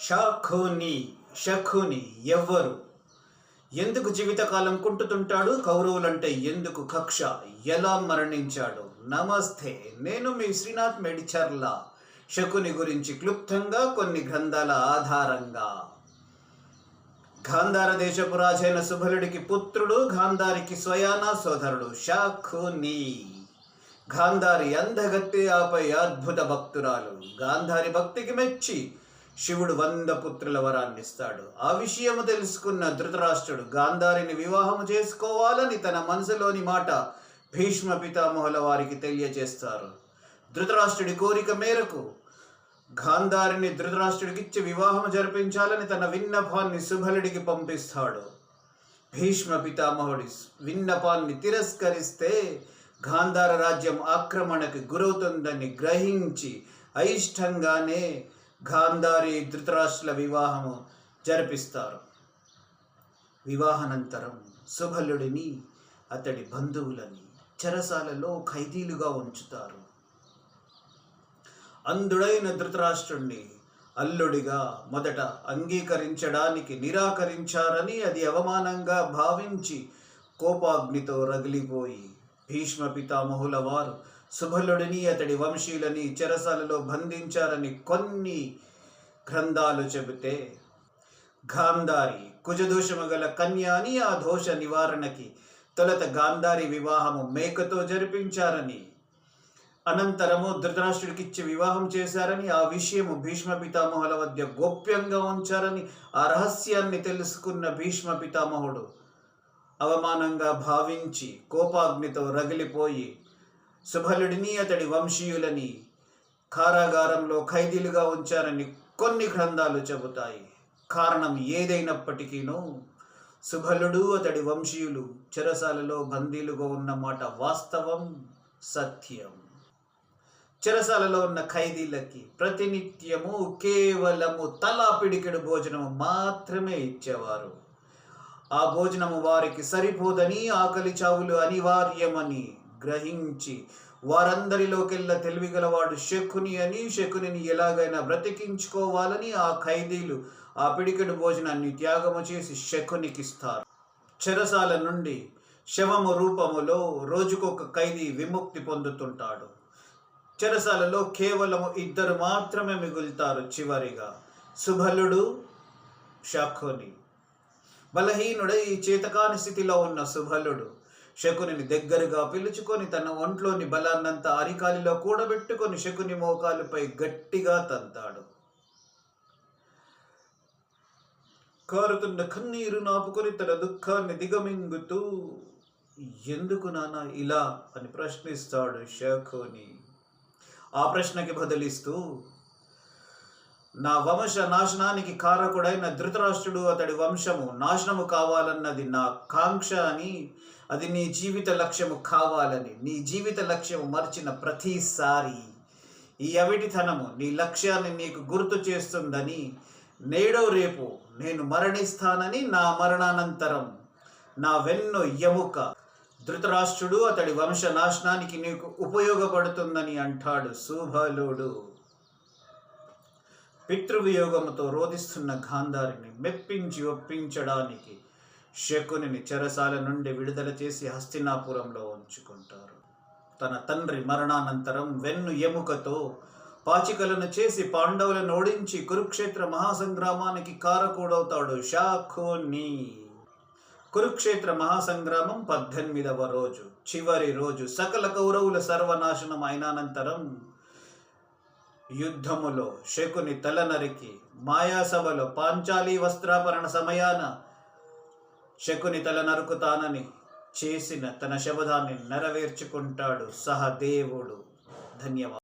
షాఖుని షఖుని ఎవ్వరు ఎందుకు జీవితకాలం కుంటుతుంటాడు? కౌరవులంటే ఎందుకు కక్ష? ఎలా మరణించాడు? నమస్తే నేను మీ శ్రీనాథ్ మెడిచర్ల. శకుని గురించి క్లుప్తంగా కొన్ని గ్రంథాల ఆధారంగా. గాంధార దేశపు రాజైన సుభలుడికి పుత్రుడు గాంధారికి స్వయాన సోదరుడు షాఖుని గాంధారి అందగత్తి ఆపై అద్భుత భక్తురాలు. గాంధారి భక్తికి మెచ్చి శివుడు వంద పుత్రుల వరాన్నిస్తాడు ఆ విషయము తెలుసుకున్న ధృతరాష్ట్రుడు గాంధారిని వివాహము చేసుకోవాలని తన మనసులోని మాట భీష్మ పితామహుల వారికి తెలియజేస్తారు ధృతరాష్ట్రుడి కోరిక మేరకు గాంధారిని ధృతరాష్ట్రుడికిచ్చి వివాహం జరిపించాలని తన విన్నపాన్ని సుభలుడికి పంపిస్తాడు. భీష్మ పితామహుడి విన్నపాన్ని తిరస్కరిస్తే గాంధార రాజ్యం ఆక్రమణకు గురవుతుందని గ్రహించి అయిష్టంగానే గాంధారి ధృతరాష్ట్రుల వివాహము జరిపిస్తారు. వివాహానంతరం సుబలుడిని అతడి బంధువులని చెరసాలలో ఖైదీలుగా ఉంచుతారు. అందుడైన ధృతరాష్ట్రుణ్ణి అల్లుడిగా మొదట అంగీకరించడానికి నిరాకరించారని అది అవమానంగా భావించి కోపాగ్నితో రగిలిపోయి భీష్మ పితామహుల వారు సుబలుడిని అతడి వంశీయులని చెరసాలలో బంధించారని కొన్ని గ్రంథాలు చెబితే గాంధారి కుజదోషము గల కన్య అని ఆ దోష నివారణకి తొలత గాంధారి వివాహము మేకతో జరిపించారని అనంతరము ధృతరాష్ట్రుడికిచ్చి వివాహం చేశారని ఆ విషయము భీష్మ పితామహుల మధ్య గోప్యంగా ఉంచారని ఆ రహస్యాన్ని తెలుసుకున్న భీష్మ పితామహుడు అవమానంగా భావించి కోపాగ్నితో రగిలిపోయి సుభలుడిని అతడి వంశీయులని కారాగారంలో ఖైదీలుగా ఉంచారని కొన్ని గ్రంథాలు చెబుతాయి. కారణం ఏదైనప్పటికీనూ సుభలుడు అతడి వంశీయులు చెరసాలలో బందీలుగా ఉన్నమాట వాస్తవం సత్యం. చెరసాలలో ఉన్న ఖైదీలకి ప్రతినిత్యము కేవలము తల పిడికెడు భోజనము మాత్రమే ఇచ్చేవారు. ఆ భోజనము వారికి సరిపోదని ఆకలి చావులు అనివార్యమని గ్రహించి వారందరిలోకెల్లా తెలివిగలవాడు శకుని అని శకునిని ఎలాగైనా బ్రతికించుకోవాలని ఆ ఖైదీలు ఆ పిడికెడు భోజనాన్ని త్యాగము చేసి శకునికిస్తారు. చెరసాల నుండి శవము రూపములో రోజుకొక ఖైదీ విముక్తి పొందుతుంటాడు. చెరసాలలో కేవలం ఇద్దరు మాత్రమే మిగులుతారు చివరిగా. సుబలుడు శకుని. బలహీనుడై చేతకాని స్థితిలో ఉన్న సుబలుడు శకునిని దగ్గరగా పిలుచుకొని తన ఒంట్లోని బలాన్నంతా అరికాలిలో కూడబెట్టుకొని శకుని మోకాలుపై గట్టిగా తంతాడు. కారుతున్న కన్నీరు నాపుకొని తన దుఃఖాన్ని దిగమింగుతూ ఎందుకు నానా ఇలా? అని ప్రశ్నిస్తాడు శకుని. ఆ ప్రశ్నకి బదిలిస్తూ నా వంశ నాశనానికి కారకుడైన ధృతరాష్ట్రుడు అతడి వంశము నాశనము కావాలన్నది నా కాంక్ష అని అది నీ జీవిత లక్ష్యము కావాలని నీ జీవిత లక్ష్యము మర్చిన ప్రతిసారి. ఈ అవిటితనము నీ లక్ష్యాన్ని నీకు గుర్తు చేస్తుందని నేడో రేపు నేను మరణిస్తానని నా మరణానంతరం నా వెన్ను ఎముక. ధృతరాష్ట్రుడు అతడి వంశ నాశనానికి నీకు ఉపయోగపడుతుందని అంటాడు శుభలోడు. పితృవియోగముతో రోధిస్తున్న గాంధారిని మెప్పించి ఒప్పించడానికి శకునిని చెరసాల నుండి విడుదల చేసి హస్తినాపురంలో ఉంచుకుంటారు. తన తండ్రి మరణానంతరం వెన్ను ఎముకతో పాచికలను చేసి పాండవులను ఓడించి కురుక్షేత్ర మహాసంగ్రామానికి కారకుడవుతాడు శాఖోని కురుక్షేత్ర మహాసంగ్రామం పద్దెనిమిదవ రోజు. చివరి రోజు సకల కౌరవుల సర్వనాశనం అయినానంతరం యుద్ధములో శకుని తల నరికి మాయాసభలో పాంచాలి వస్త్రాపరణ సమయాన శకుని తల నరుకుతానని చేసిన తన శబదాన్ని నెరవేర్చుకుంటాడు సహదేవుడు. ధన్యవాదాలు.